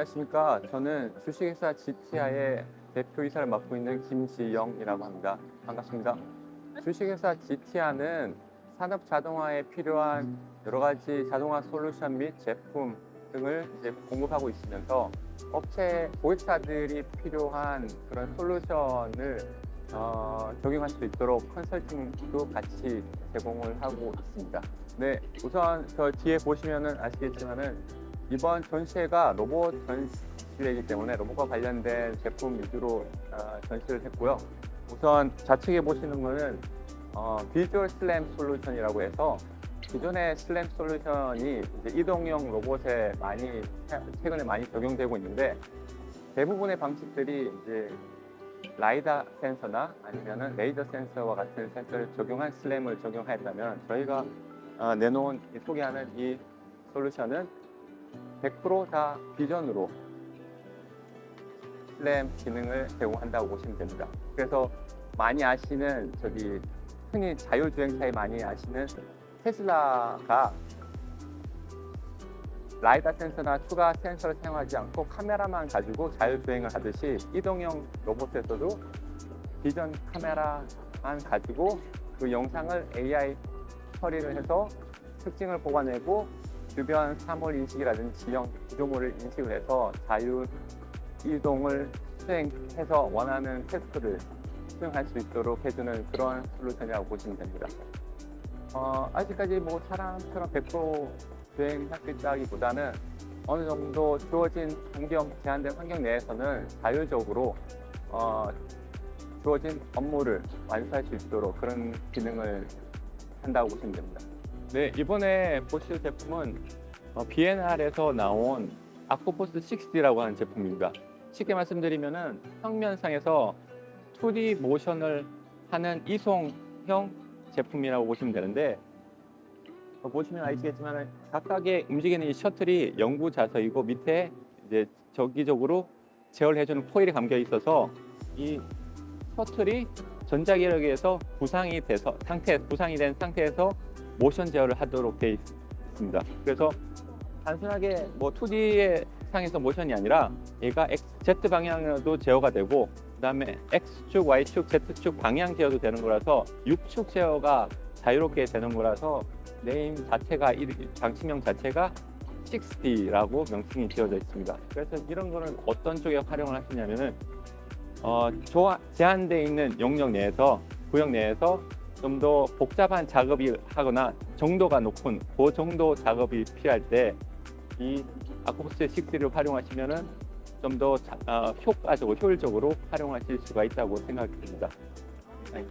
안녕하십니까. 저는 주식회사 GTI의 대표이사를 맡고 있는 김지영이라고 합니다. 반갑습니다. 주식회사 GTI는 산업 자동화에 필요한 여러 가지 자동화 솔루션 및 제품 등을 공급하고 있으면서 업체 고객사들이 필요한 그런 솔루션을 어, 적용할 수 있도록 컨설팅도 같이 제공을 하고 있습니다. 네, 우선 저 뒤에 보시면은 아시겠지만은 이번 전시회가 로봇 전시회이기 때문에 로봇과 관련된 제품 위주로 어, 전시를 했고요. 우선 좌측에 보시는 거는 어, 비주얼 슬램 솔루션이라고 해서 기존의 슬램 솔루션이 이동형 로봇에 많이 최근에 많이 적용되고 있는데 대부분의 방식들이 이제 라이다 센서나 아니면은 레이더 센서와 같은 센서를 적용한 슬램을 적용하였다면 저희가 어, 내놓은 이 소개하는 이 솔루션은 100%다 비전으로 슬램 기능을 제공한다고 보시면 됩니다. 그래서 많이 아시는 저기 흔히 자율주행차에 많이 아시는 테슬라가 라이다 센서나 추가 센서를 사용하지 않고 카메라만 가지고 자율주행을 하듯이 이동형 로봇에서도 비전 카메라만 가지고 그 영상을 AI 처리를 해서 특징을 보관하고 주변 사물 인식이라든지 지형 구조물을 인식을 해서 자율 이동을 수행해서 원하는 태스크를 수행할 수 있도록 해주는 그런 솔루션이라고 보시면 됩니다. 어, 아직까지 뭐 사람처럼 100% 주행할 수 있다기보다는 어느 정도 주어진 환경, 제한된 환경 내에서는 자율적으로 어, 주어진 업무를 완수할 수 있도록 그런 기능을 한다고 보시면 됩니다. 네, 이번에 보실 제품은 어, B&R에서 나온 아코포스 60라고 하는 제품입니다. 쉽게 말씀드리면은 평면상에서 2D 모션을 하는 이송형 제품이라고 보시면 되는데 어, 보시면 아시겠지만 각각의 움직이는 이 셔틀이 영구 자석이고 밑에 이제 정기적으로 제어해주는 코일이 감겨 있어서 이 셔틀이 전자기력에 의해서 부상이 돼서 상태 부상이 된 상태에서 모션 제어를 하도록 되어 있- 있습니다. 그래서 단순하게 뭐 2D의 상에서 모션이 아니라 얘가 Z 방향으로도 제어가 되고 그 다음에 X축, Y축, Z축 방향 제어도 되는 거라서 6축 제어가 자유롭게 되는 거라서 네임 자체가 이 장치명 자체가 6D라고 명칭이 지어져 있습니다. 그래서 이런 거는 어떤 쪽에 활용을 하시냐면은 어, 제한되어 있는 영역 내에서 구역 내에서 좀 더 복잡한 작업이 하거나 정도가 높은 그 정도 작업이 필요할 때 이 아코포스 6D를 활용하시면은 좀더 어, 효과적으로 효율적으로 활용하실 수가 있다고 생각됩니다. 네.